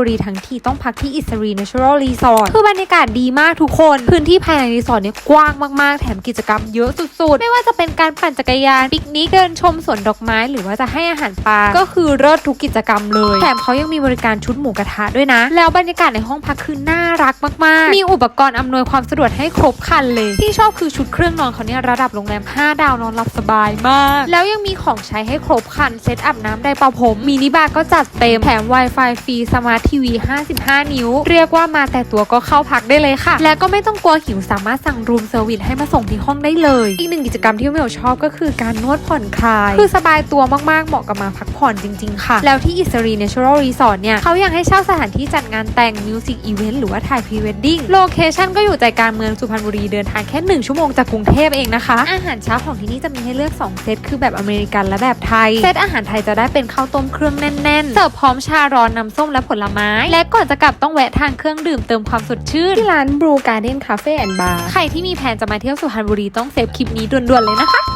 ุรีทั้งทีต้องพักที่อิสรี Natural Resort คือบรรยากาศดีมากทุกคน พื้นที่ภายในรีสอร์ทเนี่ยกว้างมากๆ แถมกิจกรรมเยอะสุดๆ ไม่ว่าจะเป็นการปั่นจักรยานปิกนิกเดินชมสวนดอกไม้ หรือว่าจะให้อาหารปลาก็คือเลิศทุกกิจกรรมเลย แถมเขายังมีบริการชุดหมูกระทะด้วยนะ แล้วบรรยากาศในห้องพักคือน่ารักมากๆ มีอุปกรณ์อำนวยความสะดวกให้ครบครันเลย ที่ชอบคือชุดเครื่องนอนเขาเนี่ยระดับโรงแรม 5 ดาวนอนหลับสบายมาก แล้วยังมีของใช้ให้ครบครันเซตอาบน้ำไดร์เป่าผมมินิบาร์ก็จัดเต็มแถม Wi-Fi ฟรีสมาร์ททีวี 55 นิ้ว เรียกว่ามาแต่ตัวก็เข้าพักได้เลยค่ะ และก็ไม่ต้องกลัวหิวสามารถสั่งรูมเซอร์วิสให้มาส่งที่ห้องได้เลย อีกหนึ่งกิจกรรมที่เมลชอบก็คือการนวดผ่อนคลาย คือสบายตัวมากๆ เหมาะกับมาพักผ่อนจริง ๆ ค่ะ แล้วที่อิสรี Natural Resort เนี่ยเขายังให้เช่าสถานที่จัดงานแต่งมิวสิกอีเวนต์หรือว่าถ่ายพรีเวดดิ้งโลเคชั่นก็อยู่ใจกลางเมืองสุพรรณบุรีเดินทางแค่ 1 ชั่วโมงจากกรุงเทพเองนะคะ อาหารเช้าของที่นี่จะมีให้เลือก 2 เซตคือแบบอเมริกันและแบบไทย เซตอาหารไทยจะได้เป็นข้าวต้มเครื่องแน่นๆ เสิร์ฟพร้อมชาร้อนน้ำส้มและผลไม้ และก่อนจะกลับต้องแวะทานเครื่องดื่มเติมความสดชื่นที่ร้าน Blue Garden Cafe and Bar ใครที่มีแผนจะมาเที่ยวสุพรรณบุรีต้องเซฟคลิปนี้ด่วนๆเลยนะคะ